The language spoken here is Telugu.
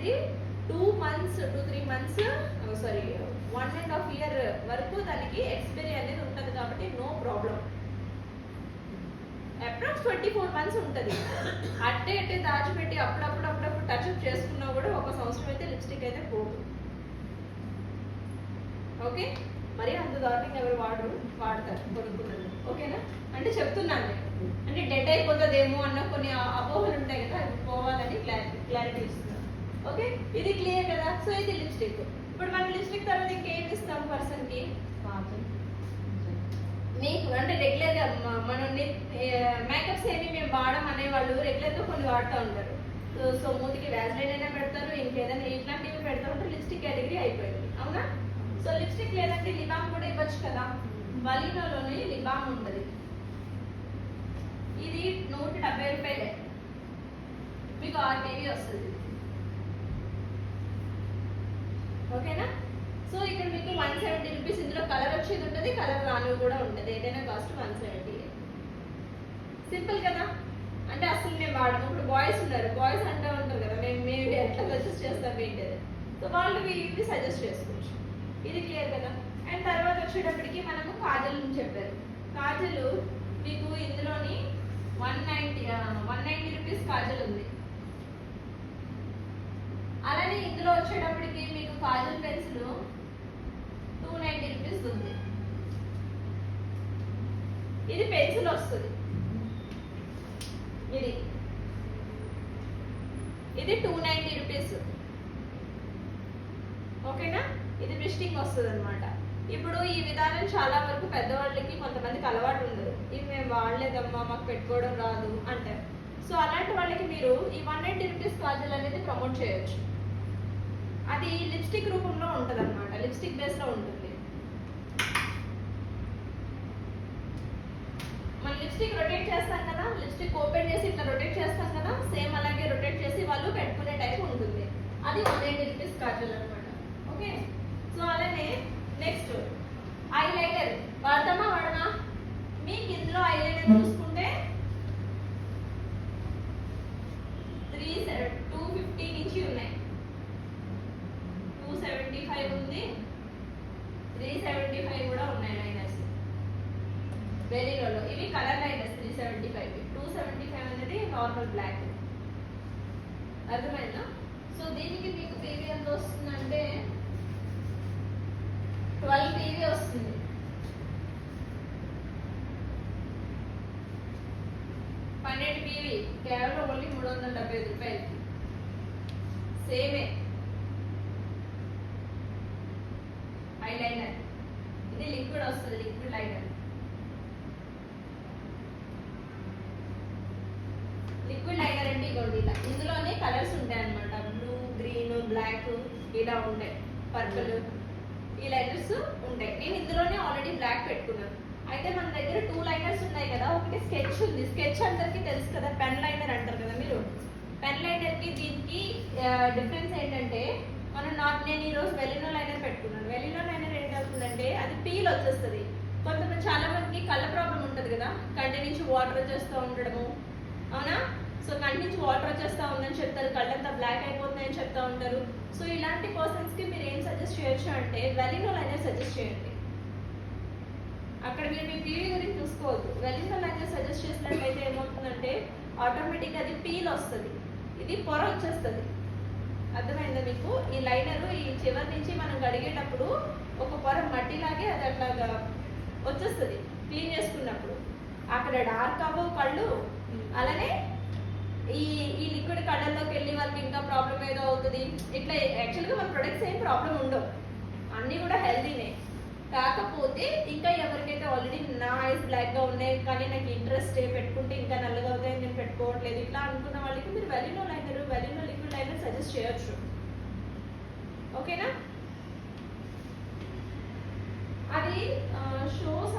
అనేది two months two three months sorry one and half year వరకు దానికి ఎక్స్పైరీ అనేది ఉంటుంది కాబట్టి no problem approx twenty four months ఉంటుంది. అట్టే అట్టే దాచిపెట్టి అప్పుడప్పుడు అప్పుడప్పుడు టచ్ అప్ చేసుకున్నా కూడా ఒక సంవత్సరం అయితే లిప్స్టిక్ అయితే పోదు. ఓకే మరి అంత దారుణంగా ఎవరు వాడరు వాడతారు కొనుక్కున్నారు ఓకేనా అంటే చెప్తున్నాను నేను అంటే డెడ్ అయిపోతుందేమో అన్న కొన్ని అ- అపోహలు ఉంటాయి కదా అవి పోవాలని క్లారిటీ క్లారిటీ ఇస్తున్నాను ఓకే ఇది క్లియర్ కదా సో ఇది లిప్స్టిక్ ఇప్పుడు మనం లిప్స్టిక్ తర్వాత ఇంకేం ఇస్తాం పర్సన్కి? మీకు అంటే రెగ్యులర్గా మనం మేకప్స్ ఏమి మేము వాడడం అనేవాళ్ళు రెగ్యులర్గా కొన్ని వాడుతూ ఉంటారు. సో సో మూతికి వ్యాజ్లైన్ అయినా పెడతారు ఇంకేదైనా ఇట్లాంటివి పెడతా ఉంటే లిప్స్టిక్ కేటగిరీ అయిపోయింది. అవునా? సో లిప్స్టిక్ లేదంటే లిబామ్ కూడా ఇవ్వచ్చు కదా? వలీనోలోని లిబామ్ ఉంటుంది. ఇది నూట డెబ్బై రూపాయలే. మీకు ఆరు కేజీ వస్తుంది. ఓకేనా? సో ఇక్కడ మీకు వన్ సెవెంటీ రూపీస్ ఇందులో కలర్ వచ్చేది ఉంటుంది కలర్ రానివి కూడా ఉంటుంది. ఏదైనా కాస్ట్ వన్ సెవెంటీ సింపుల్ కదా? అంటే అసలు మేము వాడము ఇప్పుడు బాయ్స్ ఉన్నారు. బాయ్స్ అంటూ ఉంటారు కదా మేము మేము ఎట్లా సజెస్ట్ చేస్తాం ఏంటి సో వాళ్ళు ఇవి సజెస్ట్ చేసుకోవచ్చు. ఇది క్లియర్ కదా? అండ్ తర్వాత వచ్చేటప్పటికి మనము కాజల్ అని చెప్పారు. కాజల్ మీకు ఇందులోని one ninety one ninety rupees kajal ఉంది. అలానే ఇందులో వచ్చేటప్పటికి kajal pencil two ninety rupees ఉంది. ఇది పెన్సిల్ వస్తుంది. ఇది. ఇది టూ నైంటీ రూపీస్. ఓకేనా? ఇది బ్రిస్టింగ్ వస్తుంది అనమాట ఇప్పుడు ఈ విధానం చాలా వరకు పెద్దవాళ్ళకి కొంతమందికి అలవాటు ఉండదు. ఇది మేము వాడలేదమ్మా మాకు పెట్టుకోవడం రాదు అంటారు సో అలాంటి వాళ్ళకి మీరు ఈ వన్ నైంటీ రూపీస్ కాజల్ అనేది ప్రమోట్ చేయొచ్చు. అది లిప్స్టిక్ రూపంలో ఉంటుంది అనమాట లిప్స్టిక్ బేస్లో ఉంటుంది. మన లిప్స్టిక్ రొటేట్ చేస్తాం కదా లిప్స్టిక్ ఓపెన్ చేసి ఇట్లా రొటేట్ చేస్తాం కదా సేమ్ అలాగే రొటేట్ చేసి వాళ్ళు పెట్టుకునే టైప్ ఉంటుంది. అది వన్ ఎయిటీ రూపీస్ కాజల్ అనమాట ఓకే సో అలానే నెక్స్ట్ ఐ లైనర్ వాడతామా వాడమా మీకు ఇందులో ఐ లైనర్ చూసుకుంటే త్రీ టూ ఫిఫ్టీ నుంచి ఉన్నాయి టూ సెవెంటీ ఫైవ్ ఉంది త్రీ సెవెంటీ ఫైవ్ కూడా ఉన్నాయి లైనర్స్ వెరీలో ఇవి colour liners three seventy five. Two seventy five అనేది నార్మల్ బ్లాక్. అర్థమైందా? సో దీనికి మీకు పీవీ ఎంత వస్తుందంటే ట్వెల్వ్ పీవీ వస్తుంది. పన్నెండు పీవీ. కేవలం ఓన్లీ మూడు వందల డెబ్బై ఐదు రూపాయలు సేమే ఐ లైనర్ ఇది లిక్విడ్ వస్తుంది లిక్విడ్ లైనర్ లిక్విడ్ లైనర్ ఇందులోనే కలర్స్ ఉంటాయి అనమాట బ్లూ గ్రీన్ బ్లాక్ ఇలా ఉంటాయి. పర్పుల్ ఈ లైనర్స్ ఉంటాయి. నేను ఇందులోనే ఆల్రెడీ బ్లాక్ పెట్టుకున్నాను. అయితే మన దగ్గర టూ లైనర్స్ ఉన్నాయి కదా ఒకటి స్కెచ్ ఉంది. స్కెచ్ అందరికీ తెలుసు కదా పెన్ లైనర్ అంటారు కదా మీరు? పెన్ లైనర్కి దీనికి డిఫరెన్స్ ఏంటంటే మనం నా నేను ఈ రోజు వెలినో లైనర్ పెట్టుకున్నాను. వెలినో లైనర్ ఏంటవుతుందంటే అది పీల్ వచ్చేస్తుంది. కొంతమంది చాలా మందికి కళ్ళ ప్రాబ్లం ఉంటుంది కదా. కంటి నుంచి వాటర్ వచ్చేస్తూ ఉండడము. అవునా? సో కంటి నుంచి వాటర్ వచ్చేస్తా ఉందని చెప్తారు కళ్ళంతా బ్లాక్ అయిపోతుందని చెప్తా ఉంటారు. సో ఇలాంటి పర్సన్స్కి మీరు ఏం సజెస్ట్ చేయొచ్చు అంటే వెలినో లైనర్ సజెస్ట్ చేయండి. అక్కడ మీరు మీ పీవీ గురించి చూసుకోవద్దు. వెలినో లైనర్ సజెస్ట్ చేసినట్లయితే ఏమవుతుందంటే ఆటోమేటిక్ అది పీల్ వస్తుంది. ఇది పొర వచ్చేస్తుంది. అర్థమైందా మీకు? ఈ లైనర్ ఈ చివరి నుంచి మనం కడిగేటప్పుడు ఒక పొర మట్టిలాగే అది అట్లాగా వచ్చేస్తుంది. క్లీన్ చేసుకున్నప్పుడు. అక్కడ డార్క్ అవ్వవు కళ్ళు. అలానే ఈ ఈ లోకి వెళ్ళి వాళ్ళకి ఇంకా ప్రాబ్లం ఏదో అవుతుంది. ఇట్లా యాక్చువల్గా మన ప్రొడక్ట్స్ ఏం ప్రాబ్లం ఉండవు. అన్నీ కూడా హెల్దీనే కాకపోతే ఇంకా ఎవరికైతే ఆల్రెడీ నా ఐస్ బ్లాక్గా ఉన్నాయి కానీ నాకు ఇంట్రెస్ట్ పెట్టుకుంటే ఇంకా నల్లగా అవుతాయి నేను పెట్టుకోవట్లేదు. ఇట్లా అనుకున్న వాళ్ళకి మీరు వెలినో లైనర్ వెలినో లిక్విడ్ లైనర్ సజెస్ట్ చేయొచ్చు. ఓకేనా అది షోస్